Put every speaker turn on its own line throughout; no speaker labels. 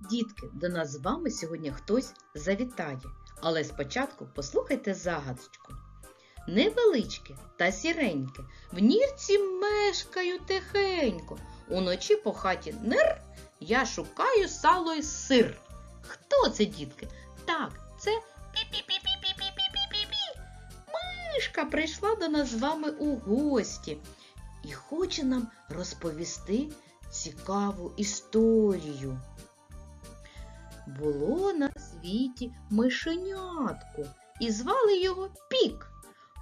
Дітки, до нас з вами сьогодні хтось завітає, але спочатку послухайте загадочку. Невеличке та сіреньке, в нірці мешкаю тихенько. Уночі по хаті нир, я шукаю сало й сир. Хто це, дітки? Так, це пі-пі-пі-пі-пі-пі-пі-пі. Мишка прийшла до нас з вами у гості і хоче нам розповісти цікаву історію. Було на світі мишенятко, і звали його Пік.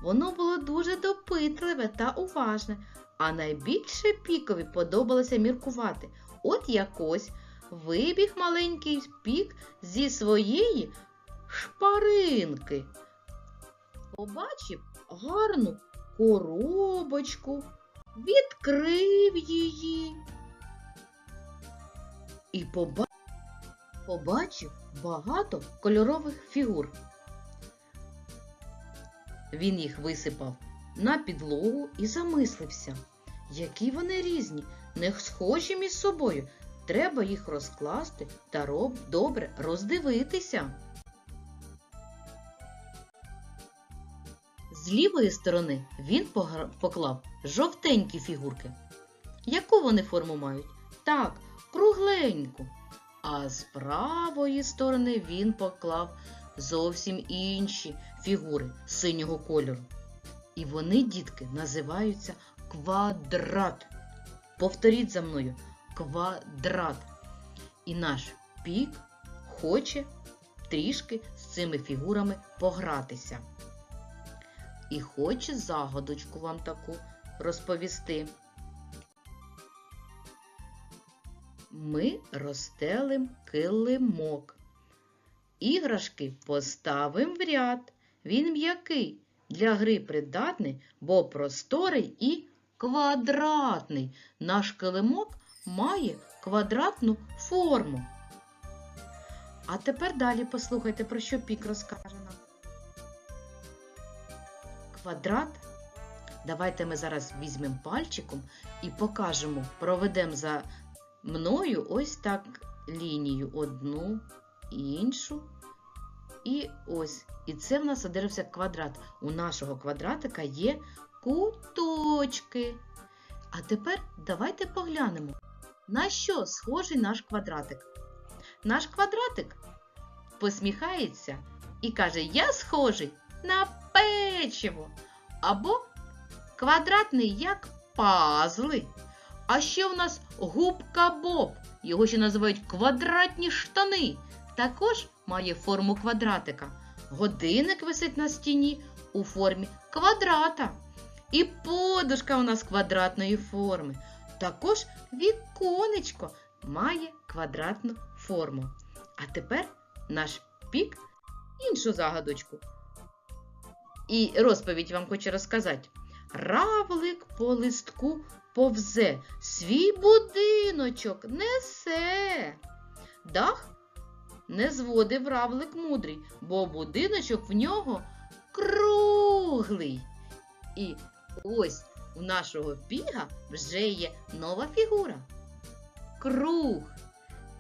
Воно було дуже допитливе та уважне, а найбільше пікові подобалося міркувати. От якось вибіг маленький пік зі своєї шпаринки. Побачив гарну коробочку, відкрив її і поба- побачив багато кольорових фігур. Він їх висипав на підлогу і замислився, які вони різні, не схожі між собою. Треба їх розкласти та роб добре роздивитися. З лівої сторони він поклав жовтенькі фігурки. Яку вони форму мають? Так, кругленьку. А з правої сторони він поклав зовсім інші фігури синього кольору. І вони, дітки, називаються квадрат. Повторіть за мною квадрат. І наш пік хоче трішки з цими фігурами погратися. І хоче загадочку вам таку розповісти. Ми розстелим килимок. Іграшки поставим в ряд. Він м'який, для гри придатний, бо просторий і квадратний. Наш килимок має квадратну форму. А тепер далі послухайте, про що пік розкаже нам. Квадрат. Давайте ми зараз візьмемо пальчиком і покажемо, проведемо за мною ось так лінію одну, іншу. І ось. І це в нас одержався квадрат. У нашого квадратика є куточки. А тепер давайте поглянемо, на що схожий наш квадратик. Наш квадратик посміхається і каже: Я схожий на печиво. Або квадратний як пазли. А ще у нас губка Боб. Його ще називають квадратні штани. Також має форму квадратика. Годинник висить на стіні у формі квадрата. І подушка у нас квадратної форми. Також віконечко має квадратну форму. А тепер наш пік іншу загадочку. І розповідь вам хочу розказати. Равлик по листку повзе, свій будиночок несе. Дах не зводив равлик мудрий, бо будиночок в нього круглий. І ось у нашого піга вже є нова фігура. Круг.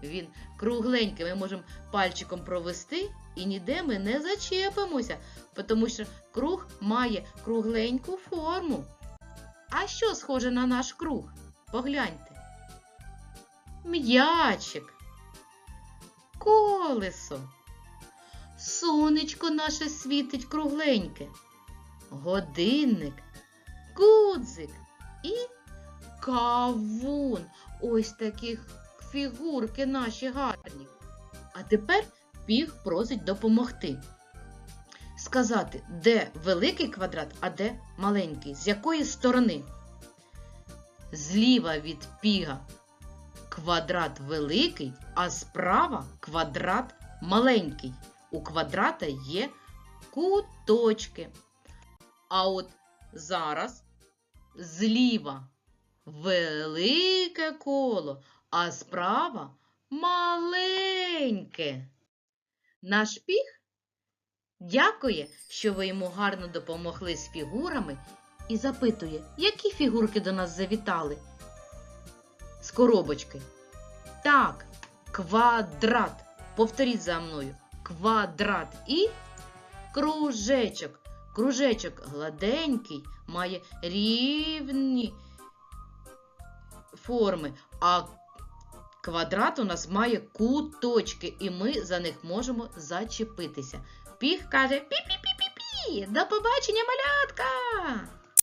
Він кругленький, ми можемо пальчиком провести і ніде ми не зачепимося, тому що круг має кругленьку форму. А що схоже на наш круг? Погляньте. М'ячик, колесо, сонечко наше світить кругленьке, годинник, гудзик і кавун. Ось такі фігурки наші гарні. А тепер піг просить допомогти. Сказати, де великий квадрат, а де маленький, з якої сторони. Зліва від піга квадрат великий, а справа квадрат маленький. У квадрата є куточки. А от зараз зліва велике коло, а справа маленьке. Наш піг дякує, що ви йому гарно допомогли з фігурами, і запитує, які фігурки до нас завітали з коробочки. Так, квадрат. Повторіть за мною. Квадрат і кружечок. Кружечок гладенький, має рівні форми, а квадрат у нас має куточки, і ми за них можемо зачепитися. Піх каже пі-пі-пі-пі-пі. До побачення, малятка!